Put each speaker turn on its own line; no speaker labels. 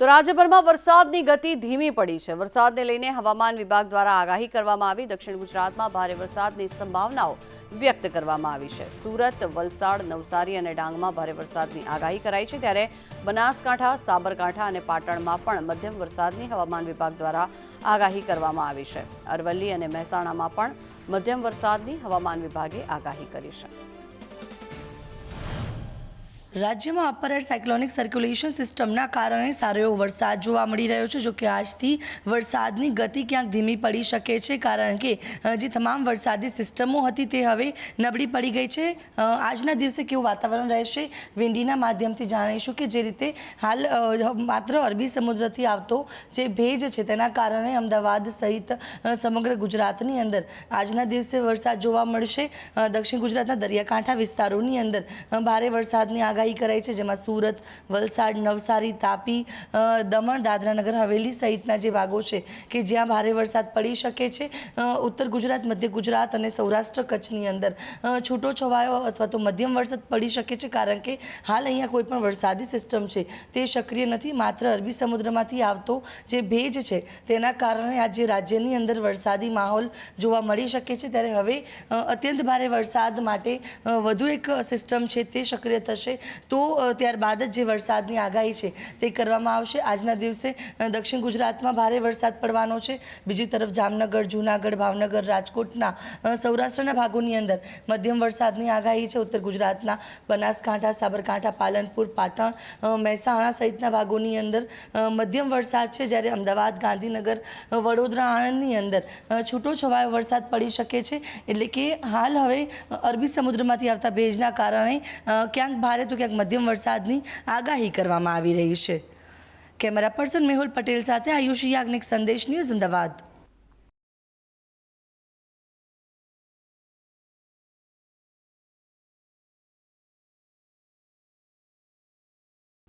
તો રાજ્યભરમાં વરસાદની ગતિ ધીમી પડી છે. વરસાદને લઈને હવામાન વિભાગ દ્વારા આગાહી કરવામાં આવી. દક્ષિણ ગુજરાતમાં ભારે વરસાદની સંભાવનાઓ વ્યક્ત કરવામાં આવી છે. સુરત, વલસાડ, નવસારી અને ડાંગમાં ભારે વરસાદની આગાહી કરાઈ છે. ત્યારે બનાસકાંઠા, સાબરકાંઠા અને પાટણમાં પણ મધ્યમ વરસાદની હવામાન વિભાગ દ્વારા આગાહી કરવામાં આવી છે. અરવલ્લી અને મહેસાણામાં પણ મધ્યમ વરસાદની હવામાન વિભાગે આગાહી કરી છે.
રાજ્યમાં અપર એર સાયક્લોનિક સર્ક્યુલેશન સિસ્ટમના કારણે સારો એવો વરસાદ જોવા મળી રહ્યો છે જો કે આજથી વરસાદની ગતિ ક્યાંક ધીમી પડી શકે છે, કારણ કે જે તમામ વરસાદી સિસ્ટમો હતી તે હવે નબળી પડી ગઈ છે. આજના દિવસે કેવું વાતાવરણ રહેશે, વિંડીના માધ્યમથી જાણીશું કે જે રીતે હાલ માત્ર અરબી સમુદ્રથી આવતો જે ભેજ છે, તેના કારણે અમદાવાદ સહિત સમગ્ર ગુજરાતની અંદર આજના દિવસે વરસાદ જોવા મળશે. દક્ષિણ ગુજરાતના દરિયાકાંઠા વિસ્તારોની અંદર ભારે વરસાદની આગાહી કરાઈ છે, જેમાં સુરત, વલસાડ, નવસારી, તાપી દમણ, દાદરાનગર, હવેલી સહિતના જે ભાગો છે કે જ્યાં ભારે વરસાદ પડી શકે છે ઉત્તર ગુજરાત, મધ્ય ગુજરાત અને સૌરાષ્ટ્ર કચ્છની અંદર છૂટો છવાયો અથવા તો મધ્યમ વરસાદ પડી શકે છે, કારણ કે હાલ અહીંયા કોઈ પણ વરસાદી સિસ્ટમ છે તે સક્રિય નથી, માત્ર અરબી સમુદ્રમાંથી આવતો જે ભેજ છે તેના કારણે આજે રાજ્યની અંદર વરસાદી માહોલ જોવા મળી શકે છે. ત્યારે હવે અત્યંત ભારે વરસાદ માટે વધુ એક સિસ્ટમ છે તે સક્રિય થશે તો ત્યારબાદ જ જે વરસાદની આગાહી છે તે કરવામાં આવશે. આજના દિવસે દક્ષિણ ગુજરાતમાં ભારે વરસાદ પડવાનો છે. બીજી તરફ જામનગર, જૂનાગઢ, ભાવનગર, રાજકોટના સૌરાષ્ટ્રના ભાગોની અંદર મધ્યમ વરસાદની આગાહી છે. ઉત્તર ગુજરાતના બનાસકાંઠા, સાબરકાંઠા, પાલનપુર, પાટણ મહેસાણા સહિતના ભાગોની અંદર મધ્યમ વરસાદ છે. જ્યારે અમદાવાદ, ગાંધીનગર વડોદરા આણંદની અંદર છૂટો છવાયો વરસાદ પડી શકે છે. એટલે કે હાલ હવે અરબી સમુદ્રમાંથી આવતા ભેજના કારણે ક્યાંક ભારે તો ક્યાંક મધ્યમ વરસાદની આગાહી કરવામાં આવી રહી છે. કેમેરા પર્સન મેહુલ પટેલ સાથે આયુષી યાજ્ઞિક સંદેશ ન્યૂઝ અમદાવાદ.